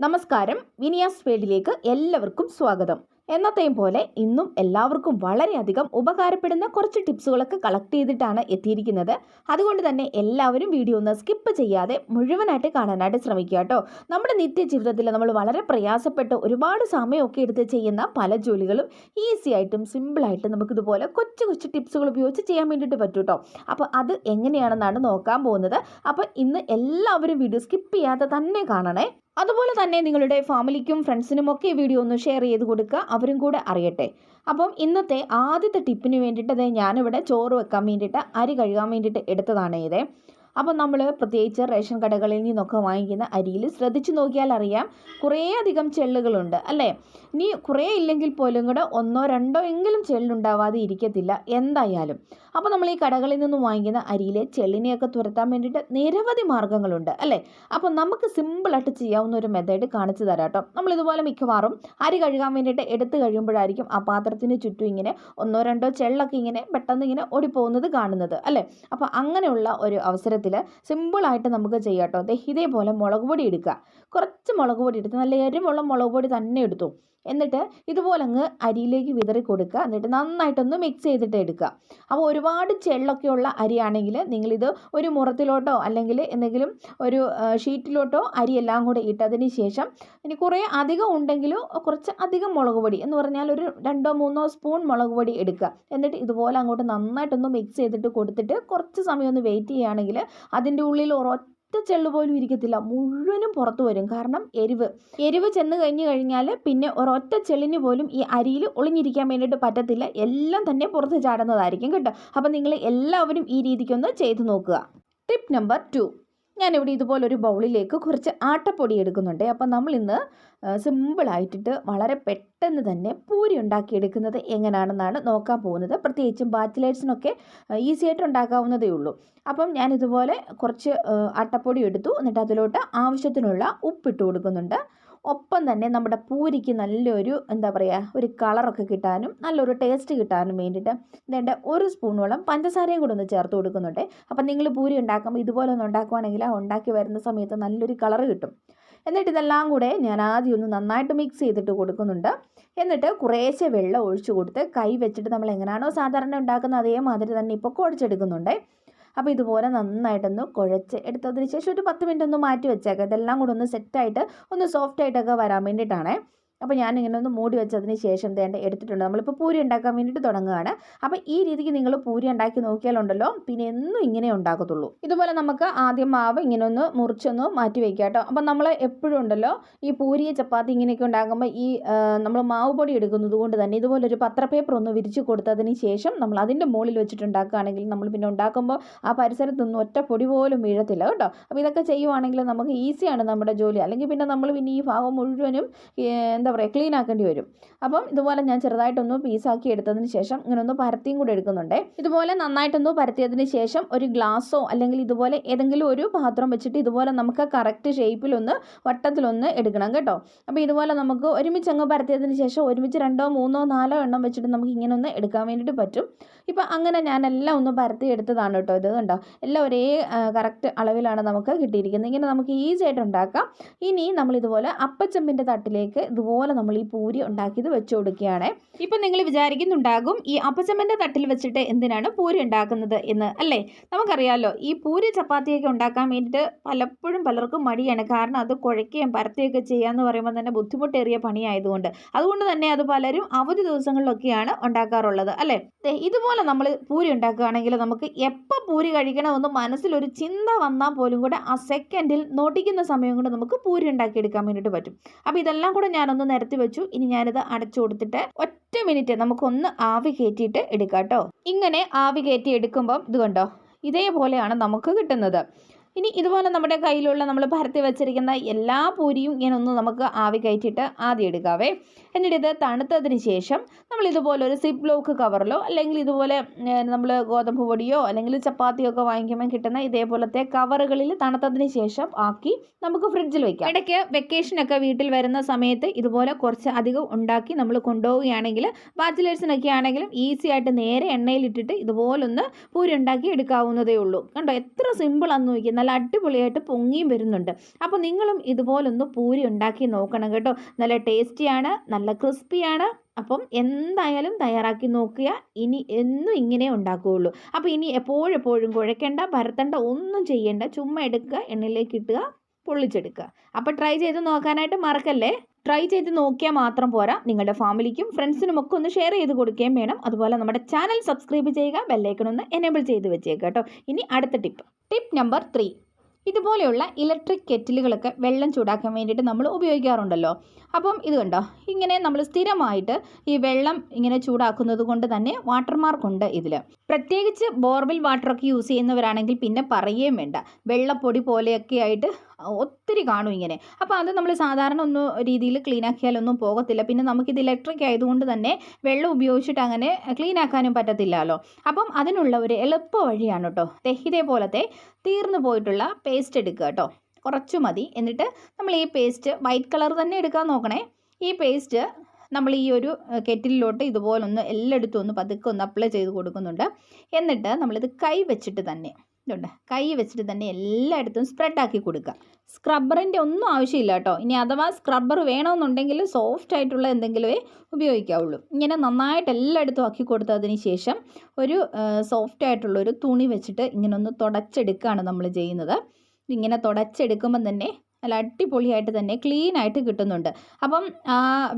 നമസ്കാരം. വിനിയാസ് വേൾഡിലേക്ക് എല്ലാവർക്കും സ്വാഗതം. എന്നത്തെയും പോലെ ഇന്നും എല്ലാവർക്കും വളരെയധികം ഉപകാരപ്പെടുന്ന കുറച്ച് ടിപ്സുകളൊക്കെ കളക്ട് ചെയ്തിട്ടാണ് എത്തിയിരിക്കുന്നത്. അതുകൊണ്ട് തന്നെ എല്ലാവരും വീഡിയോ ഒന്ന് സ്കിപ്പ് ചെയ്യാതെ മുഴുവനായിട്ട് കാണാനായിട്ട് ശ്രമിക്കുക കേട്ടോ. നമ്മുടെ നിത്യജീവിതത്തിൽ നമ്മൾ വളരെ പ്രയാസപ്പെട്ട് ഒരുപാട് സമയമൊക്കെ എടുത്ത് ചെയ്യുന്ന പല ജോലികളും ഈസി ആയിട്ടും സിമ്പിളായിട്ടും നമുക്കിതുപോലെ കൊച്ചു കൊച്ചു ടിപ്സുകൾ ഉപയോഗിച്ച് ചെയ്യാൻ വേണ്ടിയിട്ട് പറ്റും കേട്ടോ അപ്പോൾ അത് എങ്ങനെയാണെന്നാണ് നോക്കാൻ പോകുന്നത്. അപ്പോൾ ഇന്ന് എല്ലാവരും വീഡിയോ സ്കിപ്പ് ചെയ്യാതെ തന്നെ കാണണേ. അതുപോലെ തന്നെ നിങ്ങളുടെ ഫാമിലിക്കും ഫ്രണ്ട്സിനും ഒക്കെ വീഡിയോ ഒന്ന് ഷെയർ ചെയ്ത് കൊടുക്കുക. അവരും കൂടെ അറിയട്ടെ. അപ്പം ഇന്നത്തെ ആദ്യത്തെ ടിപ്പിന് വേണ്ടിയിട്ട് ദേ ഞാനിവിടെ ചോറ് വെക്കാൻ വേണ്ടിയിട്ട് അരി കഴുകാൻ വേണ്ടിയിട്ട് എടുത്തതാണ് ഇതേ. അപ്പം നമ്മൾ പ്രത്യേകിച്ച് റേഷൻ കടകളിൽ നിന്നൊക്കെ വാങ്ങിക്കുന്ന അരിയിൽ ശ്രദ്ധിച്ചു നോക്കിയാൽ അറിയാം കുറേ അധികം ചെള്ളുകളുണ്ട് അല്ലേ? ഇനി കുറേ ഇല്ലെങ്കിൽ പോലും കൂടെ ഒന്നോ രണ്ടോ എങ്കിലും ചെള്ളുണ്ടാവാതെ ഇരിക്കത്തില്ല എന്തായാലും. അപ്പോൾ നമ്മൾ ഈ കടകളിൽ നിന്നും വാങ്ങിക്കുന്ന അരിയിലെ ചെള്ളിനെയൊക്കെ തുരത്താൻ വേണ്ടിയിട്ട് നിരവധി മാർഗങ്ങളുണ്ട് അല്ലേ? അപ്പോൾ നമുക്ക് സിമ്പിളായിട്ട് ചെയ്യാവുന്ന ഒരു മെത്തേഡ് കാണിച്ചു തരാം കേട്ടോ. നമ്മളിതുപോലെ മിക്കവാറും അരി കഴുകാൻ വേണ്ടിയിട്ട് എടുത്ത് കഴിയുമ്പോഴായിരിക്കും ആ പാത്രത്തിന് ചുറ്റും ഇങ്ങനെ ഒന്നോ രണ്ടോ ചെള്ളൊക്കെ ഇങ്ങനെ പെട്ടെന്ന് ഇങ്ങനെ ഓടിപ്പോകുന്നത് കാണുന്നത് അല്ലേ? അപ്പോൾ അങ്ങനെയുള്ള ഒരു അവസരത്തിൽ സിമ്പിളായിട്ട് നമുക്ക് ചെയ്യാം കേട്ടോ ഇതേപോലെ മുളക് പൊടി എടുക്കുക. കുറച്ച് മുളക് പൊടി എടുത്ത് നല്ല എരിവുള്ള മുളക് പൊടി തന്നെ എടുത്തു. എന്നിട്ട് ഇതുപോലെ അങ്ങ് അരിയിലേക്ക് വിതറി കൊടുക്കുക. എന്നിട്ട് നന്നായിട്ടൊന്ന് മിക്സ് ചെയ്തിട്ട് എടുക്കുക. അപ്പോൾ ഒരുപാട് ചെള്ളൊക്കെയുള്ള അരിയാണെങ്കിൽ നിങ്ങളിത് ഒരു മുറത്തിലോട്ടോ അല്ലെങ്കിൽ എന്തെങ്കിലും ഒരു ഷീറ്റിലോട്ടോ അരി എല്ലാം കൂടെ ഇട്ടതിന് ശേഷം ഇനി കുറേ അധികം ഉണ്ടെങ്കിലും കുറച്ച് അധികം മുളക് പൊടി എന്ന് പറഞ്ഞാൽ ഒരു രണ്ടോ മൂന്നോ സ്പൂൺ മുളക് പൊടി എടുക്കുക. എന്നിട്ട് ഇതുപോലെ അങ്ങോട്ട് നന്നായിട്ടൊന്ന് മിക്സ് ചെയ്തിട്ട് കൊടുത്തിട്ട് കുറച്ച് സമയം ഒന്ന് വെയിറ്റ് ചെയ്യുകയാണെങ്കിൽ അതിന്റെ ഉള്ളിൽ ഒരൊറ്റ ചെള്ളു പോലും ഇരിക്കത്തില്ല. മുഴുവനും പുറത്തു വരും. കാരണം എരിവ്. എരിവ് ചെന്ന് കഴിഞ്ഞ് കഴിഞ്ഞാൽ പിന്നെ ഒരൊറ്റ ചെള്ളിന് പോലും ഈ അരിയിൽ ഒളിഞ്ഞിരിക്കാൻ വേണ്ടിയിട്ട് പറ്റത്തില്ല. എല്ലാം തന്നെ പുറത്ത് ചാടുന്നതായിരിക്കും കേട്ടോ. അപ്പം നിങ്ങൾ എല്ലാവരും ഈ രീതിക്കൊന്ന് ചെയ്തു നോക്കുക. ടിപ്പ് നമ്പർ ടു ഞാനിവിടെ ഇതുപോലൊരു ബൗളിലേക്ക് കുറച്ച് ആട്ടപ്പൊടി എടുക്കുന്നുണ്ട്. അപ്പം നമ്മളിന്ന് സിമ്പിളായിട്ടിട്ട് വളരെ പെട്ടെന്ന് തന്നെ പൂരി ഉണ്ടാക്കിയെടുക്കുന്നത് എങ്ങനെയാണെന്നാണ് നോക്കാൻ പോകുന്നത്. പ്രത്യേകിച്ചും ബാച്ചിലേഴ്സിനൊക്കെ ഈസി ആയിട്ട് ഉണ്ടാക്കാവുന്നതേ ഉള്ളൂ. അപ്പം ഞാനിതുപോലെ കുറച്ച് ആ, ആട്ടപ്പൊടി എടുത്തു. എന്നിട്ട് അതിലോട്ട് ആവശ്യത്തിനുള്ള ഉപ്പിട്ട് കൊടുക്കുന്നുണ്ട്. ഒപ്പം തന്നെ നമ്മുടെ പൂരിക്ക് നല്ലൊരു എന്താ പറയുക ഒരു കളറൊക്കെ കിട്ടാനും നല്ലൊരു ടേസ്റ്റ് കിട്ടാനും വേണ്ടിയിട്ട് വേണ്ട ഒരു സ്പൂണോളം പഞ്ചസാരയും കൂടെ ഒന്ന് ചേർത്ത് കൊടുക്കുന്നുണ്ട്. അപ്പം നിങ്ങൾ പൂരി ഉണ്ടാക്കുമ്പോൾ ഇതുപോലെ ഒന്ന് ഉണ്ടാക്കുവാണെങ്കിൽ ആ ഉണ്ടാക്കി വരുന്ന സമയത്ത് നല്ലൊരു കളറ് കിട്ടും. എന്നിട്ട് ഇതെല്ലാം കൂടെ ഞാൻ ആദ്യം ഒന്ന് നന്നായിട്ട് മിക്സ് ചെയ്തിട്ട് കൊടുക്കുന്നുണ്ട്. എന്നിട്ട് കുറേശ്ശെ വെള്ളം ഒഴിച്ചു കൊടുത്ത് കൈ വെച്ചിട്ട് നമ്മൾ എങ്ങനെയാണോ സാധാരണ ഉണ്ടാക്കുന്നത് അതേമാതിരി തന്നെ ഇപ്പോൾ കുഴച്ചെടുക്കുന്നുണ്ട്. അപ്പോൾ ഇതുപോലെ നന്നായിട്ടൊന്ന് കുഴച്ച് എടുത്തതിന് ശേഷം ഒരു പത്ത് മിനിറ്റ് ഒന്ന് മാറ്റി വെച്ചേക്കാം. ഇതെല്ലാം കൂടെ ഒന്ന് സെറ്റായിട്ട് ഒന്ന് സോഫ്റ്റ് ആയിട്ടൊക്കെ വരാൻ വേണ്ടിയിട്ടാണേ. അപ്പോൾ ഞാൻ ഞാനിങ്ങനെ ഒന്ന് മൂടി വെച്ചതിന് ശേഷം തേണ്ട എടുത്തിട്ടുണ്ട്. നമ്മളിപ്പോൾ പൂരി ഉണ്ടാക്കാൻ വേണ്ടിയിട്ട് തുടങ്ങുകയാണ്. അപ്പോൾ ഈ രീതിക്ക് നിങ്ങൾ പൂരി ഉണ്ടാക്കി നോക്കിയാലുണ്ടല്ലോ പിന്നെ എന്നും ഇങ്ങനെ ഉണ്ടാക്കത്തുള്ളൂ ഇതുപോലെ നമുക്ക് ആദ്യം മാവ് ഇങ്ങനെ ഒന്ന് മുറിച്ചൊന്ന് മാറ്റി വയ്ക്കുക കേട്ടോ. അപ്പോൾ നമ്മൾ എപ്പോഴും ഉണ്ടല്ലോ ഈ പൂരിയെ ചപ്പാത്തി ഇങ്ങനെയൊക്കെ ഉണ്ടാക്കുമ്പോൾ ഈ നമ്മൾ മാവ് പൊടി എടുക്കുന്നത് കൊണ്ട് തന്നെ ഇതുപോലൊരു പത്ര പേപ്പർ ഒന്ന് വിരിച്ച് കൊടുത്തതിന് ശേഷം നമ്മൾ അതിന്റെ മുകളിൽ വെച്ചിട്ട് ഉണ്ടാക്കുകയാണെങ്കിൽ നമ്മൾ പിന്നെ ഉണ്ടാക്കുമ്പോൾ ആ പരിസരത്തൊന്നും ഒറ്റ പൊടി പോലും വീഴത്തില്ല കേട്ടോ. അപ്പോൾ ഇതൊക്കെ ചെയ്യുവാണെങ്കിൽ നമുക്ക് ഈസിയാണ് നമ്മുടെ ജോലി. അല്ലെങ്കിൽ പിന്നെ നമ്മൾ പിന്നെ ഈ ഭാഗം മുഴുവനും എന്താ പറയുക ക്ലീൻ ആക്കേണ്ടി വരും. അപ്പം ഇതുപോലെ ഞാൻ ചെറുതായിട്ടൊന്ന് പീസാക്കി എടുത്തതിന് ശേഷം ഇങ്ങനെ ഒന്ന് പരത്തിയും കൂടെ എടുക്കുന്നുണ്ട്. ഇതുപോലെ നന്നായിട്ടൊന്ന് പരത്തിയതിന് ശേഷം ഒരു ഗ്ലാസ്സോ അല്ലെങ്കിൽ ഇതുപോലെ ഏതെങ്കിലും ഒരു പാത്രം വെച്ചിട്ട് ഇതുപോലെ നമുക്ക് കറക്റ്റ് ഷേപ്പിലൊന്ന് വട്ടത്തിലൊന്ന് എടുക്കണം കേട്ടോ. അപ്പോൾ ഇതുപോലെ നമുക്ക് ഒരുമിച്ച് അങ്ങ് പരത്തിയതിന് ശേഷം ഒരുമിച്ച് രണ്ടോ മൂന്നോ നാലോ എണ്ണം വെച്ചിട്ട് നമുക്ക് ഇങ്ങനെ ഒന്ന് എടുക്കാൻ വേണ്ടിയിട്ട് പറ്റും. ഇപ്പം അങ്ങനെ ഞാൻ എല്ലാം ഒന്ന് പരത്തി എടുത്തതാണ് കേട്ടോ ഇത് കണ്ടോ. എല്ലാം ഒരേ കറക്റ്റ് അളവിലാണ് നമുക്ക് കിട്ടിയിരിക്കുന്നത്. ഇങ്ങനെ നമുക്ക് ഈസി ആയിട്ട് ഉണ്ടാക്കാം. ഇനി നമ്മളിതുപോലെ അപ്പച്ചമ്പിന്റെ തട്ടിലേക്ക് ഇതുപോലെ നമ്മൾ ഈ പൂരി ഉണ്ടാക്കിയത് വെച്ച് കൊടുക്കുകയാണ്. ഇപ്പം നിങ്ങൾ വിചാരിക്കുന്നുണ്ടാകും ഈ അപ്പച്ചമ്മന്റെ തട്ടിൽ വെച്ചിട്ട് എന്തിനാണ് പൂരി ഉണ്ടാക്കുന്നത് എന്ന് അല്ലേ? നമുക്കറിയാമല്ലോ ഈ പൂരി ചപ്പാത്തിയൊക്കെ ഉണ്ടാക്കാൻ വേണ്ടിയിട്ട് പലപ്പോഴും പലർക്കും മടിയാണ്. കാരണം അത് കുഴയ്ക്കുകയും പരത്തുകയൊക്കെ ചെയ്യാന്ന് പറയുമ്പോൾ തന്നെ ബുദ്ധിമുട്ടേറിയ പണിയായതുകൊണ്ട്. അതുകൊണ്ട് തന്നെ അത് പലരും അവധി ദിവസങ്ങളിലൊക്കെയാണ് ഉണ്ടാക്കാറുള്ളത് അല്ലേ? ഇതുപോലെ നമ്മൾ പൂരി ഉണ്ടാക്കുകയാണെങ്കിൽ നമുക്ക് എപ്പോൾ പൂരി കഴിക്കണമെന്ന് മനസ്സിലൊരു ചിന്ത വന്നാൽ പോലും കൂടെ ആ സെക്കൻഡിൽ നോട്ടിക്കുന്ന സമയം കൊണ്ട് നമുക്ക് പൂരി ഉണ്ടാക്കിയെടുക്കാൻ വേണ്ടിയിട്ട് പറ്റും. അപ്പോൾ ഇതെല്ലാം കൂടെ ഞാനൊന്ന് നിരത്തി വെച്ചു. ഇനി ഞാനിത് അടച്ചു കൊടുത്തിട്ട് ഒറ്റ മിനിറ്റ് നമുക്കൊന്ന് ആവി കയറ്റിയിട്ട് എടുക്കാം കേട്ടോ. ഇങ്ങനെ ആവി കയറ്റി എടുക്കുമ്പം ഇത് കണ്ടോ? ഇതേപോലെയാണ് നമുക്ക് കിട്ടുന്നത്. ഇനി ഇതുപോലെ നമ്മുടെ കയ്യിലുള്ള നമ്മൾ പരത്തി വെച്ചിരിക്കുന്ന എല്ലാ പൂരിയും ഇങ്ങനെ ഒന്ന് നമുക്ക് ആവി കയറ്റിയിട്ട് ആദ്യം എടുക്കാവേ. എന്നിട്ട് ഇത് തണുത്തതിന് ശേഷം നമ്മൾ ഇതുപോലെ ഒരു സിപ്പ് ലോക്ക് കവറിലോ അല്ലെങ്കിൽ ഇതുപോലെ നമ്മൾ ഗോതമ്പ് പൊടിയോ അല്ലെങ്കിൽ ചപ്പാത്തിയോ ഒക്കെ വാങ്ങിക്കുമ്പോൾ കിട്ടുന്ന ഇതേപോലത്തെ കവറുകളിൽ തണുത്തതിന് ശേഷം ആക്കി നമുക്ക് ഫ്രിഡ്ജിൽ വെക്കാം. ഇടയ്ക്ക് വെക്കേഷനൊക്കെ വീട്ടിൽ വരുന്ന സമയത്ത് ഇതുപോലെ കുറച്ച് അധികം ഉണ്ടാക്കി നമ്മൾ കൊണ്ടുപോവുകയാണെങ്കിൽ ബാച്ചിലേഴ്സിനൊക്കെ ആണെങ്കിലും ഈസി ആയിട്ട് നേരെ എണ്ണയിലിട്ടിട്ട് ഇതുപോലൊന്ന് പൂരി ഉണ്ടാക്കി എടുക്കാവുന്നതേ ഉള്ളൂ. കണ്ടോ? എത്ര സിമ്പിൾ ആണെന്ന് നോക്കി നല്ല അടിപൊളിയായിട്ട് പൊങ്ങിയും വരുന്നുണ്ട്. അപ്പോൾ നിങ്ങളും ഇതുപോലൊന്ന് പൂരി ഉണ്ടാക്കി നോക്കണം കേട്ടോ. നല്ല ടേസ്റ്റിയാണ് നല്ല ക്രിസ്പിയാണ്. അപ്പം എന്തായാലും തയ്യാറാക്കി നോക്കുക. ഇനി എന്നും ഇങ്ങനെ ഉണ്ടാക്കുകയുള്ളൂ. അപ്പോൾ ഇനി എപ്പോഴെപ്പോഴും കുഴക്കേണ്ട പരത്തേണ്ട ഒന്നും ചെയ്യേണ്ട ചുമ്മാ എടുക്കുക എണ്ണയിലേക്ക് ഇട്ടുക പൊള്ളിച്ചെടുക്കുക. അപ്പോൾ ട്രൈ ചെയ്ത് നോക്കാനായിട്ട് മറക്കല്ലേ? ട്രൈ ചെയ്ത് നോക്കിയാൽ മാത്രം പോരാ. നിങ്ങളുടെ ഫാമിലിക്കും ഫ്രണ്ട്സിനും ഒക്കെ ഒന്ന് ഷെയർ ചെയ്ത് കൊടുക്കുകയും വേണം. അതുപോലെ നമ്മുടെ ചാനൽ സബ്സ്ക്രൈബ് ചെയ്യുക ബെല്ലൈക്കൺ ഒന്ന് എനേബിൾ ചെയ്ത് വെച്ചേക്കുക കേട്ടോ. ഇനി അടുത്ത ടിപ്പ് ടിപ്പ് നമ്പർ ത്രീ ഇതുപോലെയുള്ള ഇലക്ട്രിക് കെറ്റിലുകളൊക്കെ വെള്ളം ചൂടാക്കാൻ വേണ്ടിയിട്ട് നമ്മൾ ഉപയോഗിക്കാറുണ്ടല്ലോ. അപ്പം ഇത് കണ്ടോ? ഇങ്ങനെ നമ്മൾ സ്ഥിരമായിട്ട് ഈ വെള്ളം ഇങ്ങനെ ചൂടാക്കുന്നത് കൊണ്ട് തന്നെ വാട്ടർ മാർക്ക് ഉണ്ട് ഇതിൽ പ്രത്യേകിച്ച് ബോർവെൽ വാട്ടറൊക്കെ യൂസ് ചെയ്യുന്നവരാണെങ്കിൽ പിന്നെ പറയുകയും വേണ്ട. വെള്ളപ്പൊടി പോലെയൊക്കെ ആയിട്ട് ഒത്തിരി കാണും ഇങ്ങനെ. അപ്പോൾ അത് നമ്മൾ സാധാരണ ഒന്ന് രീതിയിൽ ക്ലീൻ ആക്കിയാലൊന്നും പോകത്തില്ല. പിന്നെ നമുക്കിത് ഇലക്ട്രിക് ആയതുകൊണ്ട് തന്നെ വെള്ളം ഉപയോഗിച്ചിട്ട് അങ്ങനെ ക്ലീൻ ആക്കാനും പറ്റത്തില്ലല്ലോ. അപ്പം അതിനുള്ള ഒരു എളുപ്പ വഴിയാണ് കേട്ടോ പോലത്തെ തീർന്നു പോയിട്ടുള്ള പേസ്റ്റ് എടുക്കുക കേട്ടോ കുറച്ച് മതി. എന്നിട്ട് നമ്മൾ ഈ പേസ്റ്റ് വൈറ്റ് കളർ തന്നെ എടുക്കാൻ നോക്കണേ. ഈ പേസ്റ്റ് നമ്മൾ ഈ ഒരു കെറ്റിലോട്ട് ഇതുപോലൊന്ന് എല്ലായിടത്തും ഒന്ന് പതുക്കെ ഒന്ന് അപ്ലൈ ചെയ്ത് കൊടുക്കുന്നുണ്ട്. എന്നിട്ട് നമ്മളിത് കൈ വെച്ചിട്ട് തന്നെ ഇതുണ്ട്. കൈ വെച്ചിട്ട് തന്നെ എല്ലായിടത്തും സ്പ്രെഡ് ആക്കി കൊടുക്കുക. സ്ക്രബ്ബറിന്റെ ഒന്നും ആവശ്യമില്ല കേട്ടോ. ഇനി അഥവാ സ്ക്രബ്ബർ വേണമെന്നുണ്ടെങ്കിൽ സോഫ്റ്റ് ആയിട്ടുള്ള എന്തെങ്കിലുമേ ഉപയോഗിക്കാവുള്ളൂ. ഇങ്ങനെ നന്നായിട്ട് എല്ലായിടത്തും ആക്കി കൊടുത്തതിന് ശേഷം ഒരു സോഫ്റ്റ് ആയിട്ടുള്ള ഒരു തുണി വെച്ചിട്ട് ഇങ്ങനെ ഒന്ന് തുടച്ചെടുക്കുകയാണ് നമ്മൾ ചെയ്യുന്നത്. ഇങ്ങനെ തുടച്ചെടുക്കുമ്പം തന്നെ നല്ല അടിപൊളിയായിട്ട് തന്നെ ക്ലീൻ ആയിട്ട് കിട്ടുന്നുണ്ട്. അപ്പം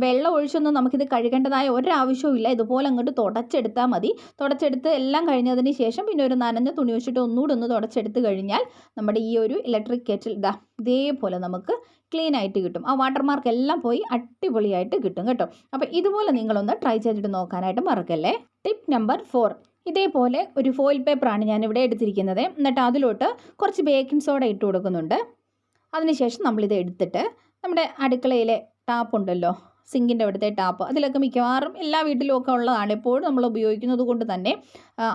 വെള്ളം ഒഴിച്ചൊന്നും നമുക്കിത് കഴുകേണ്ടതായ ഒരാവശ്യവും ഇല്ല ഇതുപോലെ അങ്ങോട്ട് തുടച്ചെടുത്താൽ മതി. തുടച്ചെടുത്ത് എല്ലാം കഴിഞ്ഞതിന് ശേഷം പിന്നെ ഒരു നനഞ്ഞ തുണി വെച്ചിട്ട് ഒന്നുകൂടെ ഒന്ന് തുടച്ചെടുത്ത് കഴിഞ്ഞാൽ നമ്മുടെ ഈ ഒരു ഇലക്ട്രിക് കെറ്റിൽ ഇതാ ഇതേപോലെ നമുക്ക് ക്ലീൻ ആയിട്ട് കിട്ടും. ആ വാട്ടർ മാർക്ക് എല്ലാം പോയി അടിപൊളിയായിട്ട് കിട്ടും കേട്ടോ. അപ്പോൾ ഇതുപോലെ നിങ്ങളൊന്ന് ട്രൈ ചെയ്തിട്ട് നോക്കാനായിട്ട് മറക്കല്ലേ? ടിപ്പ് നമ്പർ ഫോർ ഇതേപോലെ ഒരു ഫോയിൽ പേപ്പറാണ് ഞാനിവിടെ എടുത്തിരിക്കുന്നത്. എന്നിട്ട് അതിലോട്ട് കുറച്ച് ബേക്കിംഗ് സോഡ ഇട്ട് കൊടുക്കുന്നുണ്ട്. അതിനുശേഷം നമ്മളിത് എടുത്തിട്ട് നമ്മുടെ അടുക്കളയിലെ ടാപ്പ് ഉണ്ടല്ലോ സിങ്കിന്റെ അവിടുത്തെ ടാപ്പ്. അതിലൊക്കെ മിക്കവാറും എല്ലാ വീട്ടിലും ഒക്കെ ഉള്ളതാണ് എപ്പോഴും നമ്മൾ ഉപയോഗിക്കുന്നത് കൊണ്ട് തന്നെ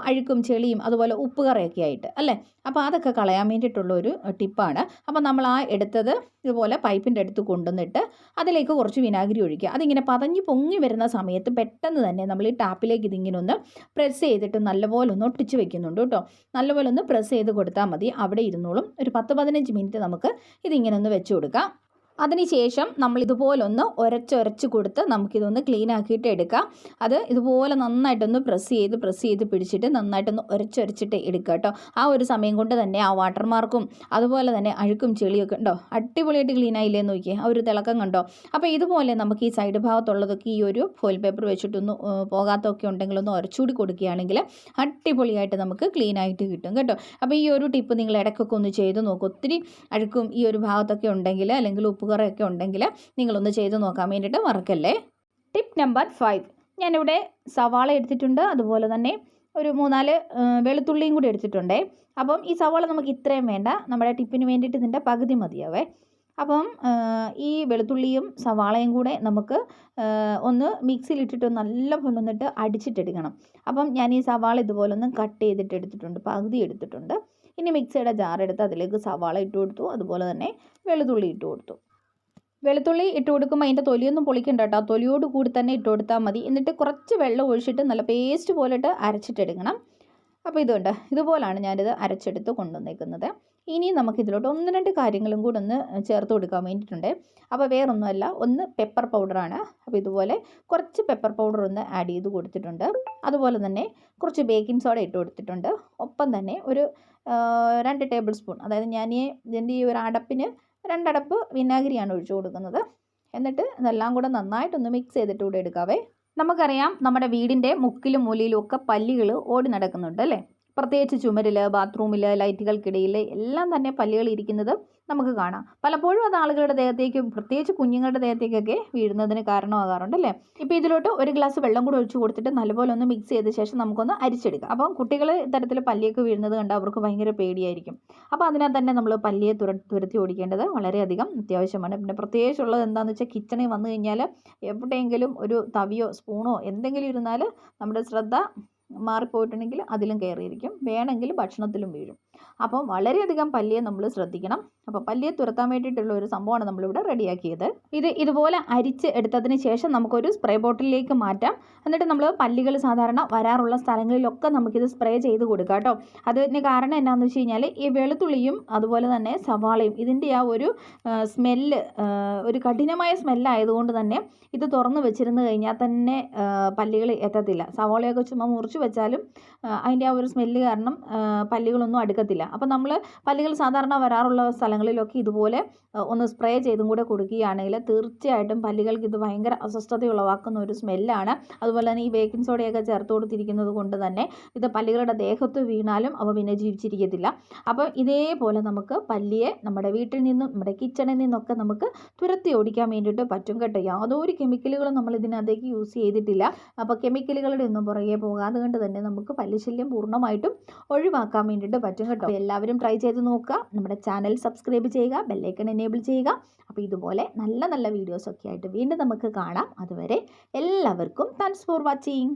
അഴുക്കും ചെളിയും അതുപോലെ ഉപ്പ് കറിയൊക്കെ ആയിട്ട് അല്ലേ? അപ്പോൾ അതൊക്കെ കളയാൻ വേണ്ടിയിട്ടുള്ള ഒരു ടിപ്പാണ്. അപ്പോൾ നമ്മൾ ആ എടുത്തത് ഇതുപോലെ പൈപ്പിന്റെ അടുത്ത് കൊണ്ടുവന്നിട്ട് അതിലേക്ക് കുറച്ച് വിനാഗിരി ഒഴിക്കുക. അതിങ്ങനെ പതഞ്ഞ് പൊങ്ങി വരുന്ന സമയത്ത് പെട്ടെന്ന് തന്നെ നമ്മൾ ഈ ടാപ്പിലേക്ക് ഇതിങ്ങനെ ഒന്ന് പ്രസ് ചെയ്തിട്ട് നല്ലപോലെ ഒന്ന് ഒട്ടിച്ച് വെക്കുന്നുണ്ട് കേട്ടോ. നല്ലപോലെ ഒന്ന് പ്രസ് ചെയ്ത് കൊടുത്താൽ മതി. അവിടെ ഇരുന്നോളും ഒരു പത്ത് പതിനഞ്ച് മിനിറ്റ് നമുക്ക് ഇതിങ്ങനെ ഒന്ന് വെച്ച് കൊടുക്കാം. അതിനുശേഷം നമ്മൾ ഇതുപോലൊന്ന് ഉരച്ചൊരച്ച് കൊടുത്ത് നമുക്കിതൊന്ന് ക്ലീൻ ആക്കിയിട്ട് എടുക്കാം. അത് ഇതുപോലെ നന്നായിട്ടൊന്ന് പ്രസ് ചെയ്ത് പ്രസ് ചെയ്ത് പിടിച്ചിട്ട് നന്നായിട്ടൊന്ന് ഉരച്ചൊരച്ചിട്ട് എടുക്കുക കേട്ടോ. ആ ഒരു സമയം കൊണ്ട് തന്നെ ആ വാട്ടർ മാർക്കും അതുപോലെ തന്നെ അഴുക്കും ചെളിയൊക്കെ ഉണ്ടോ? അടിപൊളിയായിട്ട് ക്ലീൻ ആയില്ലേ നോക്കിയേ? ആ ഒരു തിളക്കം കണ്ടോ? അപ്പോൾ ഇതുപോലെ നമുക്ക് ഈ സൈഡ് ഭാഗത്തുള്ളതൊക്കെ ഈ ഒരു ഫോയിൽ പേപ്പർ വെച്ചിട്ടൊന്ന് പോകാത്തൊക്കെ ഉണ്ടെങ്കിൽ ഒന്ന് ഉരച്ചുകൂടി കൊടുക്കുകയാണെങ്കിൽ അടിപൊളിയായിട്ട് നമുക്ക് ക്ലീൻ ആയിട്ട് കിട്ടും കേട്ടോ. അപ്പോൾ ഈ ഒരു ടിപ്പ് നിങ്ങൾ ഇടയ്ക്കൊക്കെ ഒന്ന് ചെയ്ത് നോക്കും. ഒത്തിരി അഴുക്കും ഈ ഒരു ഭാഗത്തൊക്കെ ഉണ്ടെങ്കിൽ അല്ലെങ്കിൽ ഉപ്പ് ഉപ്പുകറയൊക്കെ ഉണ്ടെങ്കിൽ നിങ്ങളൊന്ന് ചെയ്ത് നോക്കാൻ വേണ്ടിയിട്ട് മറക്കല്ലേ? ടിപ്പ് നമ്പർ ഫൈവ് ഞാനിവിടെ സവാള എടുത്തിട്ടുണ്ട്. അതുപോലെ തന്നെ ഒരു മൂന്നാൽ വെളുത്തുള്ളിയും കൂടി എടുത്തിട്ടുണ്ടേ. അപ്പം ഈ സവാള നമുക്ക് ഇത്രയും വേണ്ട. നമ്മുടെ ടിപ്പിന് വേണ്ടിയിട്ട് ഇതിന്റെ പകുതി മതിയാവേ. അപ്പം ഈ വെളുത്തുള്ളിയും സവാളയും കൂടെ നമുക്ക് ഒന്ന് മിക്സിയിലിട്ടിട്ട് നല്ലപോലെ ഒന്നിട്ട് അടിച്ചിട്ടെടുക്കണം. അപ്പം ഞാൻ ഈ സവാള ഇതുപോലെ ഒന്ന് കട്ട് ചെയ്തിട്ട് എടുത്തിട്ടുണ്ട്. പകുതി എടുത്തിട്ടുണ്ട്. ഇനി മിക്സിയുടെ ജാർ എടുത്ത് അതിലേക്ക് സവാള ഇട്ട് കൊടുത്തു. അതുപോലെ തന്നെ വെളുത്തുള്ളി ഇട്ട് കൊടുത്തു. വെളുത്തുള്ളി ഇട്ട് കൊടുക്കുമ്പോൾ അതിന്റെ തൊലിയൊന്നും പൊളിക്കണ്ട കേട്ടോ തൊലിയോട് കൂടി തന്നെ ഇട്ട് കൊടുത്താൽ മതി. എന്നിട്ട് കുറച്ച് വെള്ളം ഒഴിച്ചിട്ട് നല്ല പേസ്റ്റ് പോലിട്ട് അരച്ചിട്ടെടുക്കണം. അപ്പോൾ ഇതുണ്ട് ഇതുപോലാണ് ഞാനിത് അരച്ചെടുത്ത് കൊണ്ടുവന്നേക്കുന്നത്. ഇനി നമുക്ക് ഇതിലോട്ട് ഒന്ന് രണ്ട് കാര്യങ്ങളും കൂടെ ഒന്ന് ചേർത്ത് കൊടുക്കാൻ വേണ്ടിയിട്ടുണ്ട്. അപ്പോൾ വേറൊന്നുമല്ല ഒന്ന് പെപ്പർ പൗഡറാണ് അപ്പോൾ ഇതുപോലെ കുറച്ച് പെപ്പർ പൗഡർ ഒന്ന് ആഡ് ചെയ്ത് കൊടുത്തിട്ടുണ്ട്. അതുപോലെ തന്നെ കുറച്ച് ബേക്കിംഗ് സോഡ ഇട്ട് കൊടുത്തിട്ടുണ്ട്. ഒപ്പം തന്നെ ഒരു രണ്ട് ടേബിൾ സ്പൂൺ അതായത് ഞാൻ ഈ ഇതിന്റെ ഈ ഒരു അടപ്പിന് രണ്ടടപ്പ് വിനാഗിരിയാണ് ഒഴിച്ചു കൊടുക്കുന്നത്. എന്നിട്ട് ഇതെല്ലാം കൂടെ നന്നായിട്ടൊന്ന് മിക്സ് ചെയ്തിട്ട് കൂടെ എടുക്കാവേ. നമുക്കറിയാം നമ്മുടെ വീടിന്റെ മുക്കിലും മൂലയിലും ഒക്കെ പല്ലികൾ ഓടി നടക്കുന്നുണ്ട് അല്ലേ? പ്രത്യേകിച്ച് ചുമരിൽ ബാത്റൂമിൽ ലൈറ്റുകൾക്കിടയിൽ എല്ലാം തന്നെ പല്ലുകൾ ഇരിക്കുന്നത് നമുക്ക് കാണാം. പലപ്പോഴും അത് ആളുകളുടെ ദേഹത്തേക്ക് പ്രത്യേകിച്ച് കുഞ്ഞുങ്ങളുടെ ദേഹത്തേക്കൊക്കെ വീഴുന്നതിന് കാരണമാകാറുണ്ട് അല്ലേ? ഇപ്പോൾ ഇതിലോട്ട് ഒരു ഗ്ലാസ് വെള്ളം കൂടി ഒഴിച്ചു കൊടുത്തിട്ട് നല്ലപോലെ ഒന്ന് മിക്സ് ചെയ്ത ശേഷം നമുക്കൊന്ന് അരിച്ചെടുക്കാം. അപ്പം കുട്ടികൾ ഇത്തരത്തിൽ പല്ലിയൊക്കെ വീഴുന്നത് കണ്ട് അവർക്ക് ഭയങ്കര പേടിയായിരിക്കും. അപ്പോൾ അതിനാൽ തന്നെ നമ്മൾ പല്ലിയെ തുര തുരത്തി ഓടിക്കേണ്ടത് വളരെയധികം അത്യാവശ്യമാണ്. പിന്നെ പ്രത്യേകിച്ചുള്ളത് എന്താണെന്ന് വെച്ചാൽ കിച്ചണിൽ വന്നു കഴിഞ്ഞാൽ എവിടെയെങ്കിലും ഒരു തവിയോ സ്പൂണോ എന്തെങ്കിലും ഇരുന്നാൽ നമ്മുടെ ശ്രദ്ധ മാറിപ്പോയിട്ടുണ്ടെങ്കിൽ അതിലും കയറിയിരിക്കും. വേണമെങ്കിൽ ഭക്ഷണത്തിലും വീഴും. അപ്പം വളരെയധികം പല്ലിയെ നമ്മൾ ശ്രദ്ധിക്കണം. അപ്പോൾ പല്ലിയെ തുരത്താൻ വേണ്ടിയിട്ടുള്ള ഒരു സംഭവമാണ് നമ്മളിവിടെ റെഡിയാക്കിയത്. ഇത് ഇതുപോലെ അരിച്ച് എടുത്തതിന് ശേഷം നമുക്കൊരു സ്പ്രേ ബോട്ടിലേക്ക് മാറ്റാം. എന്നിട്ട് നമ്മൾ പല്ലികൾ സാധാരണ വരാറുള്ള സ്ഥലങ്ങളിലൊക്കെ നമുക്കിത് സ്പ്രേ ചെയ്ത് കൊടുക്കാം കേട്ടോ. അതിന് കാരണം എന്നാന്ന് വെച്ച് കഴിഞ്ഞാൽ ഈ വെളുത്തുള്ളിയും അതുപോലെ തന്നെ സവാളയും ഇതിന്റെ ആ ഒരു സ്മെല്ല് ഒരു കഠിനമായ സ്മെല്ലായതുകൊണ്ട് തന്നെ ഇത് തുറന്ന് വെച്ചിരുന്ന് കഴിഞ്ഞാൽ തന്നെ പല്ലികൾ എത്തത്തില്ല. സവാളയൊക്കെ ചുമ്മാ മുറിച്ച് വെച്ചാലും അതിന്റെ ആ ഒരു സ്മെല്ല് കാരണം പല്ലികളൊന്നും അടുക്കത്തില്ല. അപ്പോൾ നമ്മൾ പല്ലുകൾ സാധാരണ വരാറുള്ള സ്ഥലങ്ങളിലൊക്കെ ഇതുപോലെ ഒന്ന് സ്പ്രേ ചെയ്തും കൂടെ കൊടുക്കുകയാണെങ്കിൽ തീർച്ചയായിട്ടും പല്ലുകൾക്ക് ഇത് ഭയങ്കര അസ്വസ്ഥത ഉളവാക്കുന്ന ഒരു സ്മെല്ലാണ്. അതുപോലെ തന്നെ ഈ ബേക്കിംഗ് സോഡയൊക്കെ ചേർത്ത് കൊടുത്തിരിക്കുന്നത് കൊണ്ട് തന്നെ ഇത് പല്ലുകളുടെ ദേഹത്ത് വീണാലും അവ പിന്നെ ജീവിച്ചിരിക്കത്തില്ല. അപ്പോൾ ഇതേപോലെ നമുക്ക് പല്ലിയെ നമ്മുടെ വീട്ടിൽ നിന്നും നമ്മുടെ കിച്ചണിൽ നിന്നൊക്കെ നമുക്ക് തുരത്തി ഓടിക്കാൻ വേണ്ടിയിട്ട് പറ്റും കേട്ടോ. യാതൊരു കെമിക്കലുകളും നമ്മൾ ഇതിനകത്തേക്ക് യൂസ് ചെയ്തിട്ടില്ല. അപ്പോൾ കെമിക്കലുകളുടെ ഒന്നും പുറകെ പോകാതെ കൊണ്ട് തന്നെ നമുക്ക് പല്ലുശല്യം പൂർണമായിട്ടും ഒഴിവാക്കാൻ വേണ്ടിയിട്ട് പറ്റും കേട്ടോ. എല്ലാവരും ട്രൈ ചെയ്ത് നോക്കുക. നമ്മുടെ ചാനൽ സബ്സ്ക്രൈബ് ചെയ്യുക. ബെല്ലൈക്കൺ എനേബിൾ ചെയ്യുക. അപ്പോൾ ഇതുപോലെ നല്ല നല്ല വീഡിയോസൊക്കെ ആയിട്ട് വീണ്ടും നമുക്ക് കാണാം. അതുവരെ എല്ലാവർക്കും താങ്ക്സ് ഫോർ വാച്ചിങ്